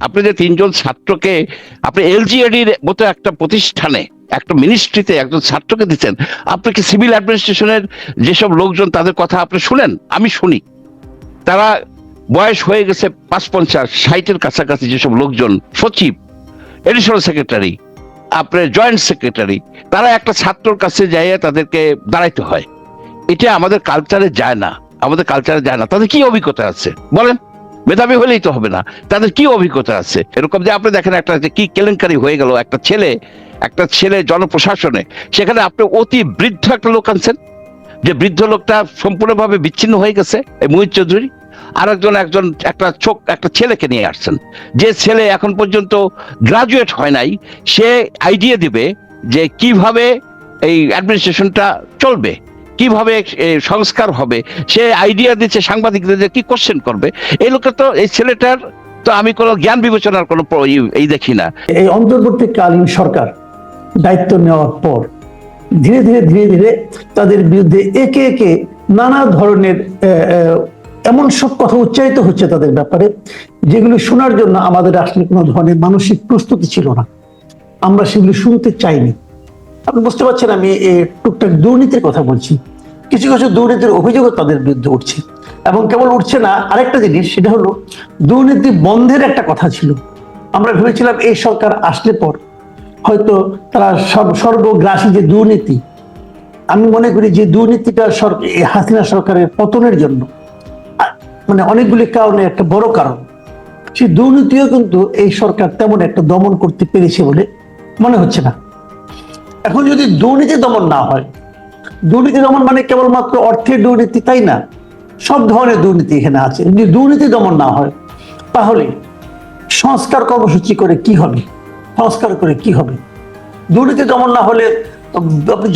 আপনি যে তিনজন ছাত্রকে, আপনি এলজিএডির মতো একটা প্রতিষ্ঠানে, একটা মিনিস্ট্রিতে একজন ছাত্রকে দিচ্ছেন, আপনি কি সিভিল অ্যাডমিনিস্ট্রেশনের যেসব লোকজন তাদের কথা আপনি শুনেন? আমি শুনি। তারা বয়স হয়ে গেছে পাঁচ পঞ্চাশ, ষাটের কাছাকাছি যেসব লোকজন, সচিব এডিশনাল সেক্রেটারি আপনার জয়েন্ট সেক্রেটারি তারা একটা ছাত্রর কাছে যাইয়ে তাদেরকে দাঁড়াইতে হয়। এটা আমাদের কালচারে যায় না। আমাদের কালচারে যায় না। তাদের কি অভিজ্ঞতা আছে? বলেন। মেধাবী হলেই তো হবে না। তাদের কি অভিজ্ঞতা আছে? এরকম যে আপনি দেখেন একটা কি কেলেঙ্কারি হয়ে গেল, একটা ছেলে একটা ছেলে জনপ্রশাসনে, সেখানে আপনি অতি বৃদ্ধ একটা লোক আনছেন, যে বৃদ্ধ লোকটা সম্পূর্ণভাবে বিচ্ছিন্ন হয়ে গেছে, এই মুহিত চৌধুরী, আরেকজন, একজন, একটা চোখ একটা ছেলেকে নিয়ে আসছেন। যে ছেলে এখন পর্যন্ত গ্রাজুয়েট হয় নাই, সে আইডিয়া দিবে যে কীভাবে এই অ্যাডমিনিস্ট্রেশনটা চলবে। কীভাবে সংস্কার হবে? সে আইডিয়া দিচ্ছে, সাংবাদিকদের কি কোশ্চেন করবে? এই লোকটা তো, এই ছেলেটার তো আমি কোনো জ্ঞান বিবেচনার কোনো এই দেখি না। এই অন্তর্বর্তীকালীন সরকার দায়িত্ব নেওয়ার পর ধীরে ধীরে ধীরে ধীরে তাদের বিরুদ্ধে একে একে নানা ধরনের এমন সব কথা উচ্চারিত হচ্ছে তাদের ব্যাপারে, যেগুলো শোনার জন্য আমাদের আসলে কোনো ধরনের মানসিক প্রস্তুতি ছিল না। আমরা সেগুলো শুনতে চাইনি। আপনি বুঝতে পারছেন আমি টুকটাক দুর্নীতির কথা বলছি। কিছু কিছু দুর্নীতির অভিযোগও তাদের বিরুদ্ধে উঠছে। এবং কেবল উঠছে না, আরেকটা জিনিস, সেটা হলো দুর্নীতি বন্ধের একটা কথা ছিল। আমরা ভেবেছিলাম এই সরকার আসলে পর, হয়তো তারা সর্ব সর্বগ্রাসী যে দুর্নীতি, আমি মনে করি যে দুর্নীতিটা হাসিনা সরকারের পতনের জন্য মানে অনেকগুলি কারণে একটা বড় কারণ। সেই দুর্নীতিও কিন্তু এই সরকার তেমন একটা দমন করতে পেরেছে বলে মনে হচ্ছে না। এখন যদি দুর্নীতি দমন না হয়, দুর্নীতি দমন মানে কেবলমাত্র অর্থের দুর্নীতি, তাই না? সব ধরনের দুর্নীতি এখানে আছে। যদি দুর্নীতি দমন না হয়, তাহলে সংস্কার কর্মসূচি করে কি হবে? সংস্কার করে কি হবে? দুর্নীতি দমন না হলে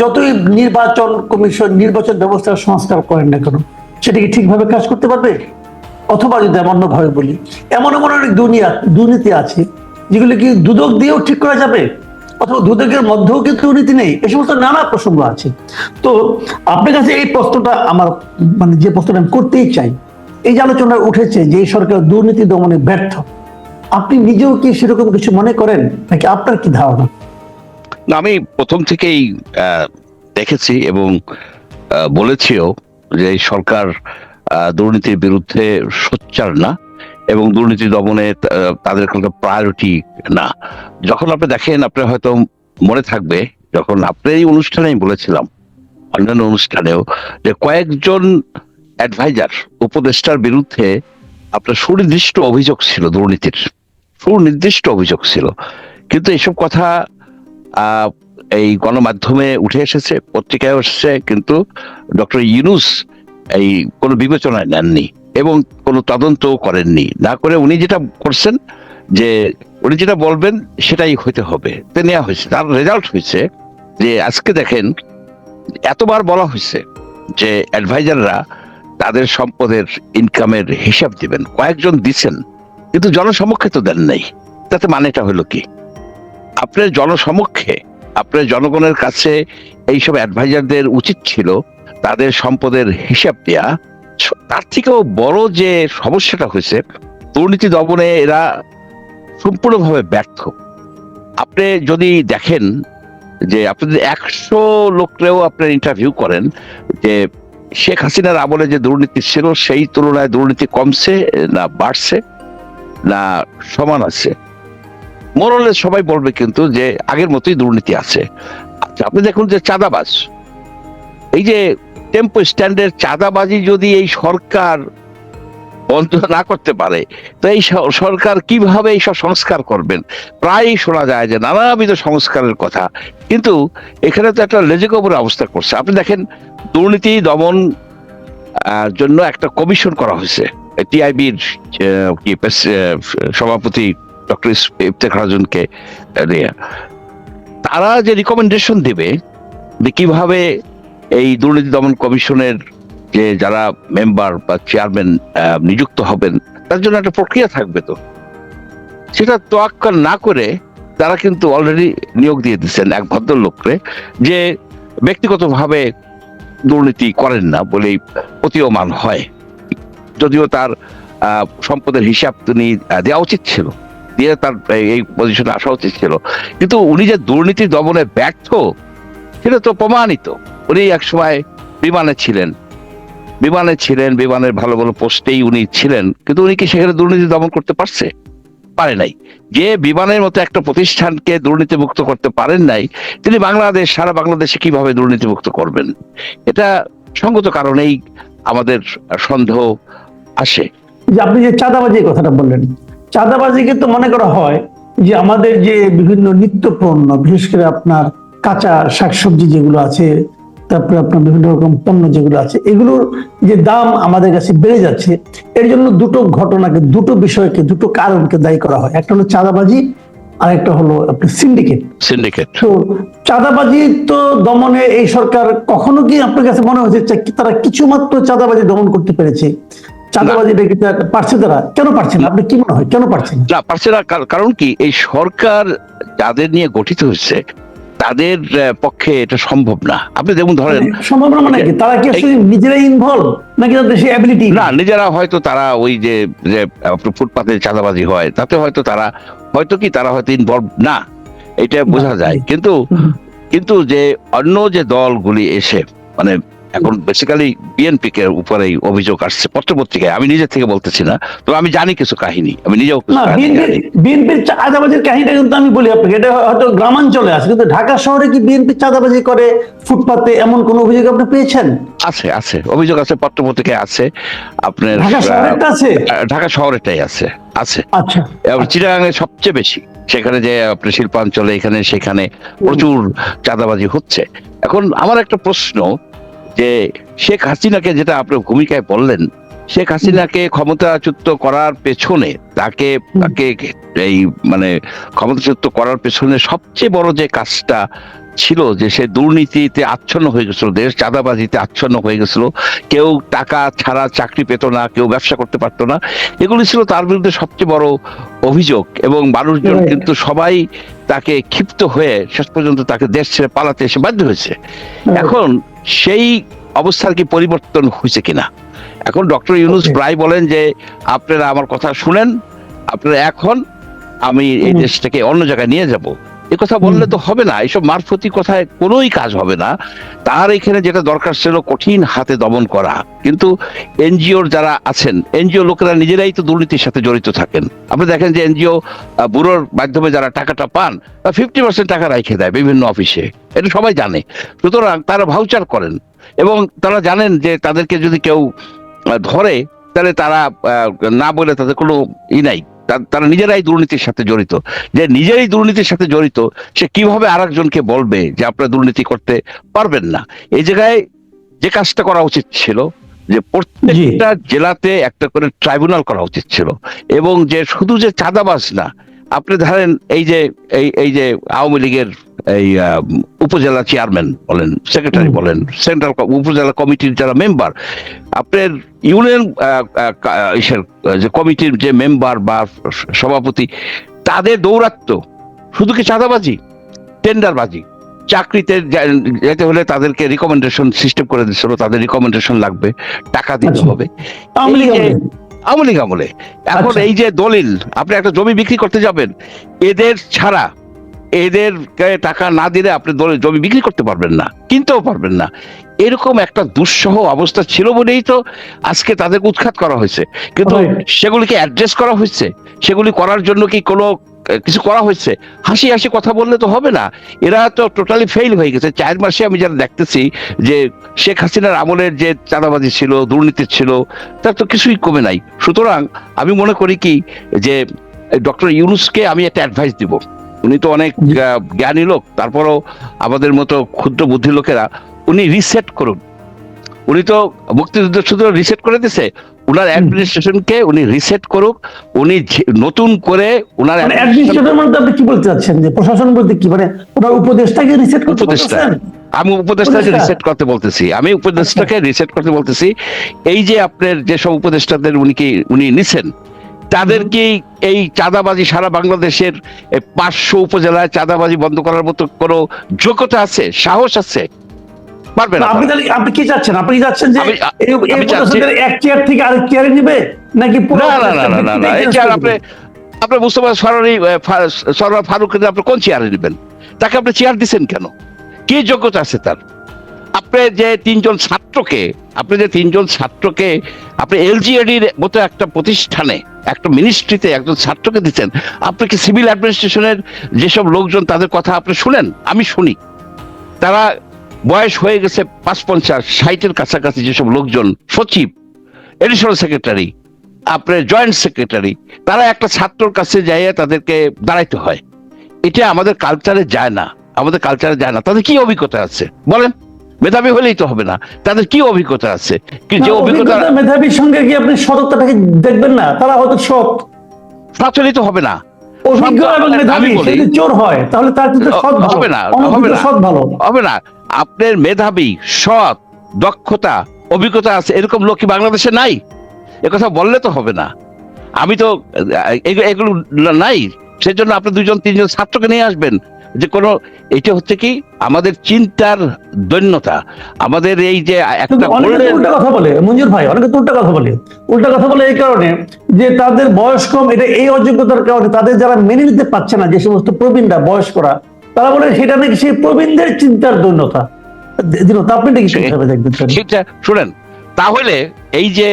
যতই নির্বাচন কমিশন, নির্বাচন ব্যবস্থার সংস্কার করেন না কেন, সেটা কি ঠিকভাবে কাজ করতে পারবে? অথবা যদি এমন ভাবে বলি, এমন এমন অনেক দুনিয়া দুর্নীতি আছে, যেগুলো কি দুদক দিয়েও ঠিক করা যাবে? অথবা দুদকের মধ্যেও কিন্তু দুর্নীতি নেই। এই সমস্ত নানা প্রসঙ্গ আছে। তো আপনার কাছে এই প্রশ্নটা আমার মানে যে প্রশ্নটা আমি করতেই চাই এই যে আলোচনা উঠেছে যে এই সরকার দুর্নীতি দমনে ব্যর্থ আপনি নিজেও কি সেরকম কিছু মনে করেন? নাকি আপনার কি ধারণা? না, আমি প্রথম থেকেই দেখেছি এবং বলেছিও যে সরকার দুর্নীতির বিরুদ্ধে সোচ্চার না। এবং দুর্নীতি দমনে তাদের কোনো প্রায়োরিটি না। যখন আপনি দেখেন আপনার হয়তো মনে থাকবে, যখন আপনার এই অনুষ্ঠানেই বলেছিলাম, অন্যান্য অনুষ্ঠানেও, যে কয়েকজন অ্যাডভাইজার উপদেষ্টার বিরুদ্ধে আপনার সুনির্দিষ্ট অভিযোগ ছিল দুর্নীতির। সুনির্দিষ্ট অভিযোগ ছিল। কিন্তু এসব কথা এই গণমাধ্যমে উঠে এসেছে পত্রিকায় এসেছে, কিন্তু ডক্টর ইউনুস এই কোনো বিবেচনায় নেননি। এবং কোনো তদন্তও করেননি। না করে উনি যেটা করছেন যে উনি যেটা বলবেন সেটাই হইতে হবে। নেওয়া হয়েছে। তার রেজাল্ট হয়েছে যে আজকে দেখেন এতবার বলা হয়েছে যে অ্যাডভাইজাররা তাদের সম্পদের ইনকামের হিসাব দিবেন। কয়েকজন দিছেন, কিন্তু জনসমক্ষে তো দেন নাই। তাতে মানেটা হলো কি? আপনার জনসমক্ষে, আপনার জনগণের কাছে এইসব অ্যাডভাইজারদের উচিত ছিল তাদের সম্পদের হিসাব দেয়া তার থেকেও বড় যে সমস্যাটা হয়েছে, দুর্নীতি দমনে এরা সম্পূর্ণভাবে ব্যর্থ। আপনি যদি দেখেন যে আপনি যদি একশো লোকরেও আপনার ইন্টারভিউ করেন, যে শেখ হাসিনার আমলে যে দুর্নীতি ছিল, সেই তুলনায় দুর্নীতি কমছে না বাড়ছে, না সমান আছে। মোরলে সবাই বলবে কিন্তু যে আগের মতোই দুর্নীতি আছে। আচ্ছা আপনি দেখুন যে চাঁদাবাজ। এই যে টেম্পো স্ট্যান্ডের চাঁদাবাজি যদি এই সরকার বন্ধ না করতে পারে, তো এই সরকার কীভাবে এইসব সংস্কার করবেন? প্রায়ই শোনা যায় যে নানাবিধ সংস্কারের কথা। কিন্তু এখানে তো একটা লেজেকবর অবস্থা করছে। আপনি দেখেন, দুর্নীতি দমন জন্য একটা কমিশন করা হয়েছে। টিআইবির সভাপতি ডক্টর ইফতেখার রাজনকে নিয়ে। তারা যে রিকমেন্ডেশন দেবে যে কীভাবে এই দুর্নীতি দমন কমিশনের যে যারা মেম্বার বা চেয়ারম্যান নিযুক্ত হবেন, তার জন্য একটা প্রক্রিয়া থাকবে তো। সেটা তোয়াক্কা না করে তারা কিন্তু অলরেডি নিয়োগ দিয়ে দিচ্ছেন এক ভদ্রলোককে যে ব্যক্তিগতভাবে দুর্নীতি করেন না বলেই প্রতীয়মান হয়। যদিও তার সম্পদের হিসাব তিনি দেওয়া উচিত ছিল, দিয়ে তার, এই পজিশনে আসা উচিত ছিল। কিন্তু উনি যে দুর্নীতি দমনে ব্যর্থ, সেটা তো প্রমাণিত। উনি একসময় বিমানে ছিলেন। বিমানে ছিলেন, বিমানের ভালো ভালো পোস্টেই উনি ছিলেন। কিন্তু উনি কি সেখানে দুর্নীতি দমন করতে পারছে? পারে নাই। যে বিমানের মতো একটা প্রতিষ্ঠানকে দুর্নীতিমুক্ত করতে পারেন নাই, তিনি বাংলাদেশ, সারা বাংলাদেশে কীভাবে দুর্নীতিমুক্ত করবেন? এটা সঙ্গত কারণেই আমাদের সন্দেহ আসে। যে আপনি যে চাঁদাবাজির কথাটা বললেন, চাঁদাবাজিকে তো মনে করা হয় যে আমাদের যে বিভিন্ন নিত্য পণ্য বিশেষ করে আপনার কাঁচা শাকসবজি যেগুলো আছে তারপরে আপনার বিভিন্ন রকম পণ্য যেগুলো আছে এগুলোর যে দাম আমাদের কাছে বেড়ে যাচ্ছে এর জন্য দুটো ঘটনাকে দুটো বিষয়কে দুটো কারণকে দায়ী করা হয়। একটা হলো চাঁদাবাজি আর একটা হলো সিন্ডিকেট। সিন্ডিকেট। তো চাঁদাবাজি তো দমনে এই সরকার কখনো কি আপনার কাছে মনে হয়েছে তারা কিছু মাত্র চাঁদাবাজি দমন করতে পেরেছে? চাঁদাবাজিটা কি তারা পারছে তারা? কেন পারছে না? আপনি কি মনে হয়? কেন পারছে না পারছে না কার- কারণ কি? এই সরকার যাদের নিয়ে গঠিত হয়েছে তাদের পক্ষে এটা সম্ভব না। আপনি যেমন ধরেন সম্ভব না মানে কি? তারা কি নিজেরাই ইনভলভ নাকি তাদের সেই অ্যাবিলিটি না নিজেরা হয়তো তারা ওই যে যে ফুটপাতে চাঁদাবাজি হয় তাতে হয়তো তারা হয়তো কি তারা হয়তো ইনভলভ না। এটা বোঝা যায়। কিন্তু কিন্তু যে অন্য যে দলগুলি এসে মানে এখন বেসিক্যালি বিএনপি কে উপরেই অভিযোগ আসছে পত্রপত্রিকায় আমি নিজে থেকে বলতেছি না তো আমি জানি কিছু কাহিনী আমি নিজেও বিএনপির চাঁদাবাজির কাহিনীটা কিন্তু আমি বলি আপনাকে এটা হয়তো গ্রামাঞ্চলে আছে কিন্তু ঢাকা শহরে কি বিএনপি চাঁদাবাজি করে ফুটপাতে এমন কোন অভিযোগ আপনি পেয়েছেন? আছে আছে অভিযোগ আছে পত্রপত্রিকায় আছে আপনার ঢাকা শহরেরটা আছে? আছে আছে। আচ্ছা। এবং চিটাগাঙে সবচেয়ে বেশি সেখানে যে আপনি শিল্পাঞ্চলে এখানে সেখানে প্রচুর চাঁদাবাজি হচ্ছে। এখন আমার একটা প্রশ্ন যে শেখ হাসিনাকে যেটা আপনার ভূমিকায় বললেন শেখ হাসিনাকে ক্ষমতাচ্যুত করার পেছনে তাকে তাকে এই মানে ক্ষমতাচ্যুত করার পেছনে সবচেয়ে বড় যে কাজটা ছিল যে সে দুর্নীতিতে আচ্ছন্ন হয়ে গেছিল দেশ চাঁদাবাজিতে আচ্ছন্ন হয়ে গেছিল। কেউ টাকা ছাড়া চাকরি পেত না কেউ ব্যবসা করতে পারতো না। এগুলি ছিল তার বিরুদ্ধে সবচেয়ে বড় অভিযোগ এবং মানুষজন কিন্তু সবাই তাকে ক্ষিপ্ত হয়ে শেষ পর্যন্ত তাকে দেশ ছেড়ে পালাতে এসে বাধ্য হয়েছে। এখন সেই অবস্থার কি পরিবর্তন হয়েছে কিনা? এখন ডক্টর ইউনুস Okay. প্রায় বলেন যে আপনারা আমার কথা শুনেন আপনারা এখন আমি এই। দেশটাকে অন্য জায়গায় নিয়ে যাব। কথা বললে তো হবে না এইসব মারফতি কথায় কোনোই কাজ হবে না। তার এখানে যেটা দরকার ছিল কঠিন হাতে দমন করা। কিন্তু এনজিওর যারা আছেন এনজিও লোকেরা নিজেরাই তো দুর্নীতির সাথে জড়িত থাকেন। আপনি দেখেন যে এনজিও ব্যুরোর মাধ্যমে যারা টাকাটা পান ফিফটি পার্সেন্ট টাকা রাখে দেয় বিভিন্ন অফিসে। এটা সবাই জানে। সুতরাং তারা ভাউচার করেন। এবং তারা জানেন যে তাদেরকে যদি কেউ ধরে তাহলে তারা না বলে তাদের কোনো ই নাই। তারা নিজেরাই দুর্নীতির সাথে জড়িত। যে নিজেরাই দুর্নীতির সাথে জড়িত সে কীভাবে আরেকজনকে বলবে যে আপনারা দুর্নীতি করতে পারবেন না? এই জায়গায় যে কাজটা করা উচিত ছিল যে প্রত্যেকটা জেলাতে একটা করে ট্রাইব্যুনাল করা উচিত ছিল এবং যে শুধু যে চাঁদাবাজ না আপনি ধরেন এই যে এই এই যে আওয়ামী লীগের এই উপজেলা চেয়ারম্যান বলেন সেক্রেটারি বলেন সেন্ট্রাল উপজেলা কমিটির যারা মেম্বার আপনার ইউনিয়ন যে কমিটির যে মেম্বার বা সভাপতি তাদের দৌরাত্ম শুধু কি চাঁদাবাজি টেন্ডারবাজি চাকরিতে যেতে হলে তাদেরকে রিকমেন্ডেশন সিস্টেম করে দিচ্ছিল তাদের রিকমেন্ডেশন লাগবে টাকা দিতে আচ্ছা। হবে আওয়ামী লীগ আমলে। আমলে এখন আচ্ছা। এই যে দলিল আপনি একটা জমি বিক্রি করতে যাবেন এদের ছাড়া এদের টাকা না দিলে আপনি দলিল জমি বিক্রি করতে পারবেন না কিনতেও পারবেন না। এরকম একটা দুঃসহ অবস্থা ছিল বলেই তো আজকে তাদেরকে উৎখাত করা হয়েছে। কিন্তু সেগুলিকে অ্যাড্রেস করা হয়েছে। সেগুলি করার জন্য কি কোনো কিছু করা হয়েছে? হাসি হাসি কথা বললে তো হবে না। এরা তো টোটালি ফেল হয়ে গেছে। চার মাসে আমি যারা দেখতেছি যে শেখ হাসিনার আমলের যে চাঁদাবাজি ছিল দুর্নীতি ছিল তার তো কিছুই কমে নাই। সুতরাং আমি মনে করি কি যে ডক্টর ইউনুসকে আমি একটা অ্যাডভাইস দিব। উনি তো অনেক জ্ঞানী লোক তারপরও আমাদের মতো ক্ষুদ্র বুদ্ধি লোকেরা উনি রিসেট করুন। উনি তো মুক্তিযুদ্ধ শুধু রিসেট করে দিছে উনার অ্যাডমিনিস্ট্রেশনকে উনি রিসেট করুক উনি যে- নতুন করে উনার মানে আপনি কি বলতে চাচ্ছেন? যে প্রশাসন বলতে কি? মানে ওনার উপদেশটাকে রিসেট করতে উপদেষ্টা। আমি উপদেষ্টাকে রিসেট করতে বলতেছি। আমি উপদেষ্টাকে রিসেট করতে বলতেছি। এই যে আপনার যেসব উপদেষ্টাদের উনি কি উনি নিছেন তাদেরকে এই চাঁদাবাজি সারা বাংলাদেশের পাঁচশো উপজেলায় চাঁদাবাজি বন্ধ করার মতো কোনো যোগ্যতা আছে সাহস আছে? পারবে না, আপনি তাহলে আপনি কি চাচ্ছেন? আপনি চাচ্ছেন যে এক চেয়ার থেকে আরেক চেয়ারে নিবে? নাকি না না না না না এই যে আর আপনি মুস্তফা সরারি আপনি কোন চেয়ারে নেবেন? তাকে আপনি চেয়ার দিচ্ছেন কেন? কি যোগ্যতা আছে তার? আপনি যে তিনজন ছাত্রকে, আপনি যে তিনজন ছাত্রকে, আপনি এলজিএডির মতো একটা প্রতিষ্ঠানে, একটা মিনিস্ট্রিতে একজন ছাত্রকে দিচ্ছেন, আপনি কি সিভিল অ্যাডমিনিস্ট্রেশনের যেসব লোকজন তাদের কথা আপনি শুনেন? আমি শুনি। তারা বয়স হয়ে গেছে পাঁচ পঞ্চাশ, ষাটের কাছাকাছি যেসব লোকজন সচিব এডিশনাল সেক্রেটারি আপনার জয়েন্ট সেক্রেটারি তারা একটা ছাত্রর কাছে যাইয়ে তাদেরকে দাঁড়াইতে হয়। এটা আমাদের কালচারে যায় না। আমাদের কালচারে যায় না। তাদের কি অভিজ্ঞতা আছে? বলেন। মেধাবী হলেই তো হবে না। তাদের কি অভিজ্ঞতা আছে? যে অভিজ্ঞতা মেধাবীর সঙ্গে কি আপনি সততাটাকে দেখবেন না তারা হয়তো সৎ। সচলিত হবে না। অভিজ্ঞ এবং মেধাবী যদি চোর হয় তাহলে তার কিন্তু সৎ হবে না হবে না। সৎ ভালো। হবে না। আপনার মেধাবী সৎ দক্ষতা অভিজ্ঞতা আছে এরকম লোক কি বাংলাদেশে নাই? কথা বললে তো হবে না। আমি তো এগুলো নাই। সেজন্য আপনি দুজন তিনজন ছাত্রকে নিয়ে আসবেন। যে কোনো এটা হচ্ছে কি আমাদের চিন্তার দৈন্যতা। আমাদের এই যে একটা উল্টা কথা বলে মঞ্জুর ভাই অনেকে উল্টা কথা বলে। উল্টা কথা বলে এই কারণে যে তাদের বয়স কম এটা এই অযোগ্যতার কারণে তাদের যারা মেনে নিতে পারছে না যে সমস্ত প্রবীণরা বয়স্করা তারা বলে সেটা নাকি সেই প্রবীণদের চিন্তার দৈন্যতা। আপনি? সেটা শুনেন তাহলে এই যে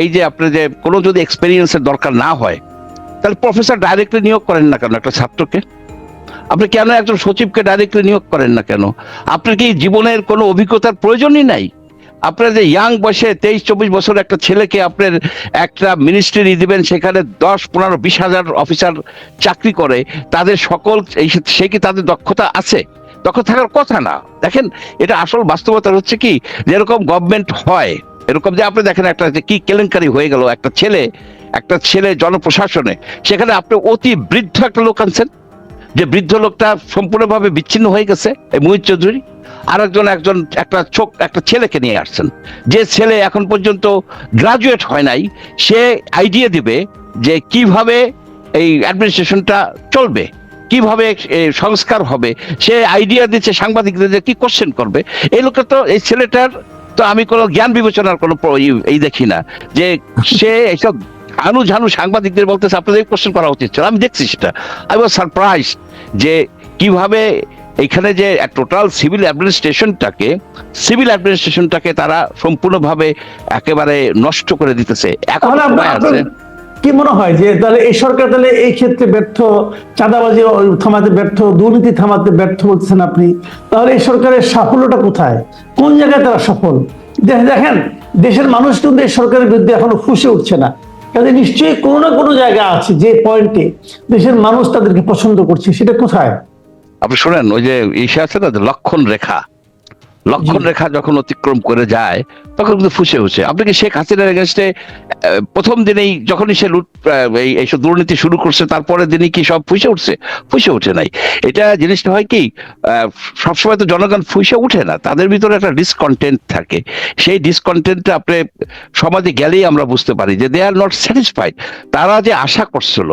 এই যে আপনি যে কোনো যদি এক্সপেরিয়েন্সের দরকার না হয় তাহলে প্রফেসর ডাইরেক্টলি নিয়োগ করেন না কেন একটা ছাত্রকে? আপনি কেন একজন সচিবকে ডাইরেক্টলি নিয়োগ করেন না কেন? আপনার কি জীবনের কোনো অভিজ্ঞতার প্রয়োজনই নাই? আপনার যে ইয়াং বয়সে তেইশ, চব্বিশ বছর একটা ছেলেকে আপনার একটা মিনিস্ট্রি দিবেন, সেখানে দশ, পনেরো, বিশ হাজার অফিসার চাকরি করে, তাদের সকল সে কি তাদের দক্ষতা আছে? দক্ষতা থাকার কথা না। দেখেন, এটা আসল বাস্তবতা হচ্ছে কি, যেরকম গভর্নমেন্ট হয়, এরকম যে আপনি দেখেন একটা কি কেলেঙ্কারি হয়ে গেল, একটা ছেলে একটা ছেলে জনপ্রশাসনে, সেখানে আপনি অতি বৃদ্ধ একটা লোক আনছেন, যে বৃদ্ধ লোকটা সম্পূর্ণভাবে বিচ্ছিন্ন হয়ে গেছে, এই মুহিত চৌধুরী। আরেকজন, একজন, একটা চোখ একটা ছেলেকে নিয়ে আসছেন। যে ছেলে এখন পর্যন্ত গ্রাজুয়েট হয় নাই, সে আইডিয়া দিবে যে কীভাবে এই অ্যাডমিনিস্ট্রেশনটা চলবে, কীভাবে সংস্কার হবে। সে আইডিয়া দিচ্ছে, সাংবাদিকদের কি কোশ্চেন করবে। এই লোকটা তো, এই ছেলেটার তো আমি কোনো জ্ঞান বিবেচনার কোনো এই দেখি না। যে সে এইসব ঝানু ঝানু সাংবাদিকদের বলতেছে আপনাদের কোশ্চেন করা উচিত ছিল। আমি দেখছি সেটা। আই ওয়াজ সারপ্রাইজ যে কীভাবে এখানে যে টোটাল সিভিল অ্যাডমিনিস্ট্রেশনটাকে সিভিল অ্যাডমিনিস্ট্রেশনটাকে তারা সম্পূর্ণভাবে একেবারে নষ্ট করে দিতেছে। এখন আছে। কি মনে হয় যে তাহলে এই সরকার তাহলে এই ক্ষেত্রে ব্যর্থ চাঁদাবাজি থামাতে ব্যর্থ দুর্নীতি থামাতে ব্যর্থ বলছেন আপনি? তাহলে এই সরকারের সাফল্যটা কোথায়? কোন জায়গায় তারা সফল? দেখেন দেশের মানুষ কিন্তু এই সরকারের বিরুদ্ধে এখনও ফুসে উঠছে না। কাজে নিশ্চয়ই কোনো না কোনো জায়গা আছে যে পয়েন্টে দেশের মানুষ তাদেরকে পছন্দ করছে সেটা কোথায়? আপনি শোনেন ওই যে ইসে আছে না লক্ষণ রেখা। লক্ষণ রেখা যখন অতিক্রম করে যায় তখন কিন্তু ফুসে আপনি কি শেখ হাসিনার এগেনস্টে প্রথম দিনেই যখনই সে লুট এইসব দুর্নীতি শুরু করছে তারপরে দিনই কি সব ফুসে উঠছে? ফুসে উঠে নাই। এটা জিনিসটা হয় কি সবসময় তো জনগণ ফুসে উঠে না, তাদের ভিতরে একটা ডিসকন্টেন্ট থাকে। সেই ডিসকন্টেন্টটা আপনি সমাজে গেলেই আমরা বুঝতে পারি যে দে আর নট স্যাটিসফাইড তারা যে আশা করছিল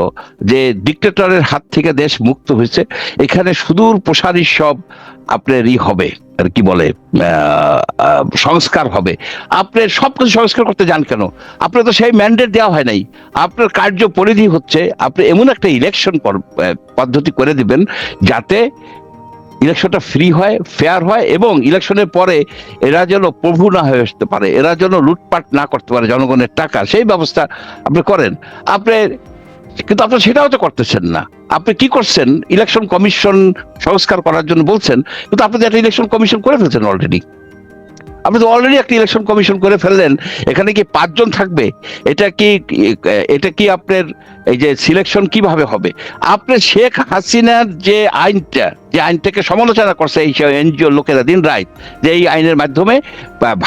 যে ডিক্টেটরের হাত থেকে দেশ মুক্ত হয়েছে, এখানে সুদূর প্রসারী সব আপনার ই হবে, আর কি বলে সংস্কার হবে। আপনি সবকিছু সংস্কার করতে যান কেন? আপনার তো সেই ম্যান্ডেট দেওয়া হয় নাই। আপনার কার্য পরিধি হচ্ছে, আপনি এমন একটা ইলেকশন পদ্ধতি করে দিবেন যাতে ইলেকশনটা ফ্রি হয় ফেয়ার হয় এবং ইলেকশনের পরে এরা যেন প্রভু না হয়ে আসতে পারে, এরা যেন লুটপাট না করতে পারে জনগণের টাকা, সেই ব্যবস্থা আপনি করেন। আপনি, কিন্তু আপনি সেটাও তো করতেছেন না। আপনি কি করছেন? ইলেকশন কমিশন সংস্কার করার জন্য বলছেন, কিন্তু আপনি একটা ইলেকশন কমিশন করে ফেলছেন অলরেডি আপনি তো অলরেডি একটা ইলেকশন কমিশন করে ফেললেন। এখানে কি পাঁচজন থাকবে? এটা কি এটা কি আপনার এই যে সিলেকশন কীভাবে হবে? আপনার শেখ হাসিনার যে আইনটা যে আইনটাকে সমালোচনা করছে এই এনজিও লোকেরা দিন রাইট যে এই আইনের মাধ্যমে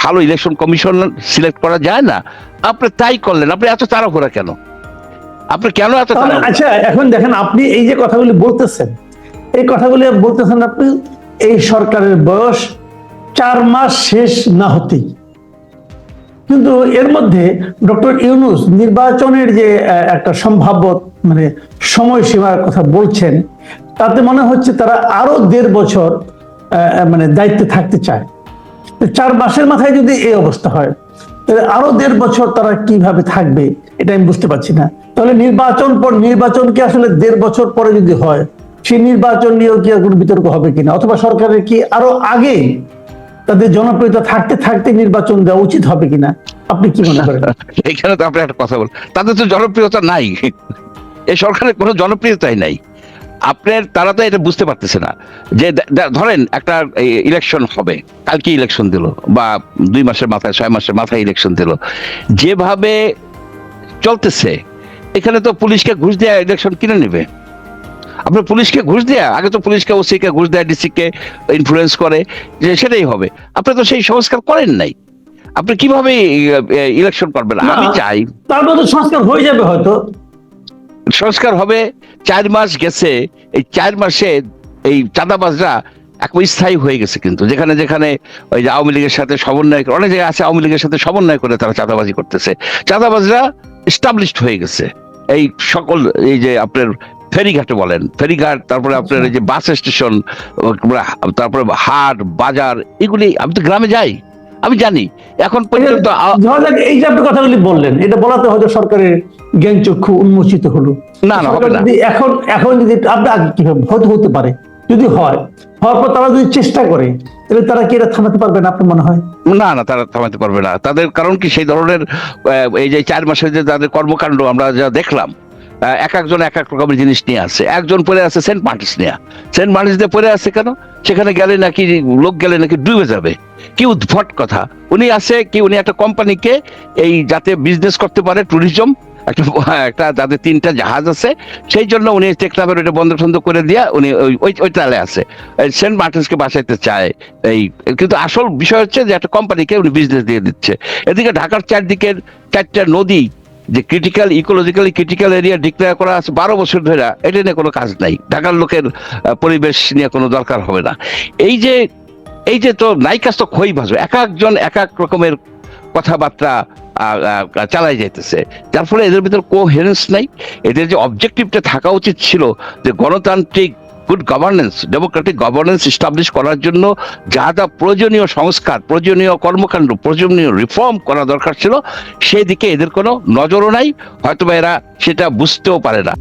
ভালো ইলেকশন কমিশন সিলেক্ট করা যায় না আপনি তাই করলেন। আপনি এত তাড়াহুড়া কেন? আপনি কেন এত আচ্ছা এখন দেখেন আপনি এই যে কথাগুলি বলতেছেন এই কথাগুলি বলতেছেন আপনি এই সরকারের বয়স চার মাস শেষ না হতেই। কিন্তু এর মধ্যে ডক্টর ইউনুস নির্বাচনের যে একটা সম্ভাব্য মানে সময়সীমার কথা বলছেন, তাতে মনে হচ্ছে তারা আরও দেড় বছর মানে দায়িত্বে থাকতে চায়। চার মাসের মাথায় যদি এই অবস্থা হয়, তাহলে আরও দেড় বছর তারা কীভাবে থাকবে, এটা আমি বুঝতে পারছি না। তাহলে নির্বাচন পর, নির্বাচন কি আসলে দেড় বছর পরে যদি হয়, সেই নির্বাচন নিয়েও কি কোনো বিতর্ক হবে কিনা? অথবা সরকারের কি আরও আগে তাদের জনপ্রিয়তা থাকতে থাকতে নির্বাচন দেওয়া উচিত হবে কিনা? আপনি কি মনে করেন? এখানে তো আপনি একটা কথা বল তাদের তো জনপ্রিয়তা নাই। এই সরকারের কোনো জনপ্রিয়তাই নাই। আপনার, তারা তো এটা বুঝতে পারতেছে না। যে ধরেন একটা ইলেকশন হবে। কালকে ইলেকশন দিল বা দুই মাসের মাথায়, ছয় মাসের মাথায় ইলেকশন দিল। যেভাবে চলতেছে, এখানে তো পুলিশকে ঘুষ দেওয়া ইলেকশন কিনে নেবে? আপনার পুলিশকে ঘুষ দেয়া আগে তো পুলিশকে ওসিকে ঘুষ দেয় ডিসিকে ইনফ্লুয়েন্স করে যে সেটাই হবে। আপনি তো সেই সংস্কার করেন নাই। আপনি কীভাবে ইলেকশন করবেন? আমি চাই। তার মধ্যে সংস্কার হয়ে যাবে হয়তো। সংস্কার হবে চার মাস গেছে এই চার মাসে এই চাঁদাবাজরা একবার স্থায়ী হয়ে গেছে কিন্তু। যেখানে যেখানে ওই যে আওয়ামী লীগের সাথে সমন্বয় করে- অনেক জায়গায় আছে আওয়ামী লীগের সাথে সমন্বয় করে তারা চাঁদাবাজি করতেছে। চাঁদাবাজরা এস্টাবলিশড হয়ে গেছে। এই সকল এই যে আপনার ফেরিঘাটে বলেন। ফেরিঘাট তারপরে আপনার এই যে বাস স্টেশন তারপরে হাট বাজার এগুলি আমি তো গ্রামে যাই আমি জানি। এখন পর্যন্ত এই যে আপনি কথাগুলি বললেন এটা বলাতে হয়তো সরকারের জ্ঞান চক্ষু উন্মোচিত হলো। না না এখন এখন যদি আপনি আগে কি হয়তো হতে পারে। যদি হয় হওয়ার পর তারা যদি চেষ্টা করে তাহলে তারা কি এটা থামাতে পারবে না আপনার মনে হয়? না না তারা থামাতে পারবে না। তাদের কারণ কি? সেই ধরনের এই যে চার মাসে যে তাদের কর্মকাণ্ড আমরা যা দেখলাম এক একজন এক এক রকমের জিনিস নিয়ে আসে। একজন পরে আছে সেন্ট মার্টিস নিয়ে। সেন্ট মার্টিস দিয়ে পরে আছে কেন? সেখানে গেলে নাকি, লোক গেলে নাকি ডুবে যাবে। কি উদ্ভট কথা। উনি আছে কি, উনি একটা কোম্পানিকে এই যাতে বিজনেস করতে পারে ট্যুরিজম একটা একটা যাদের তিনটা জাহাজ আছে, সেই জন্য উনি টেকনাফের ওইটা বন্ধ টন্ধ করে দিয়ে উনি ওই ওই তালে আছে। সেন্ট মার্টিনসকে বাঁচাইতে চায় এই, কিন্তু আসল বিষয় হচ্ছে যে একটা কোম্পানিকে উনি বিজনেস দিয়ে দিচ্ছে। এদিকে ঢাকার চারদিকের চারটা নদী যে critical ecologically critical area declare করা আছে বারো বছর ধরে, এটা নিয়ে কোনো কাজ নাই। ঢাকার লোকের পরিবেশ নিয়ে কোনো দরকার হবে না। এই যে এই যে তো নাইকাস তো খই ভাজবে এক একজন এক এক রকমের কথাবার্তা চালাই যাইতেছে। যার ফলে এদের ভিতর কোহেরেন্স নাই। এদের যে অবজেক্টিভটা থাকা উচিত ছিল যে গণতান্ত্রিক good governance democratic governance establish করার জন্য যা যা প্রয়োজনীয় সংস্কার, প্রয়োজনীয় কর্মকাণ্ড, প্রয়োজনীয় রিফর্ম করা দরকার ছিল সেদিকে এদের কোনো নজরও নাই, হয়তোবা এরা সেটা বুঝতেও পারে না।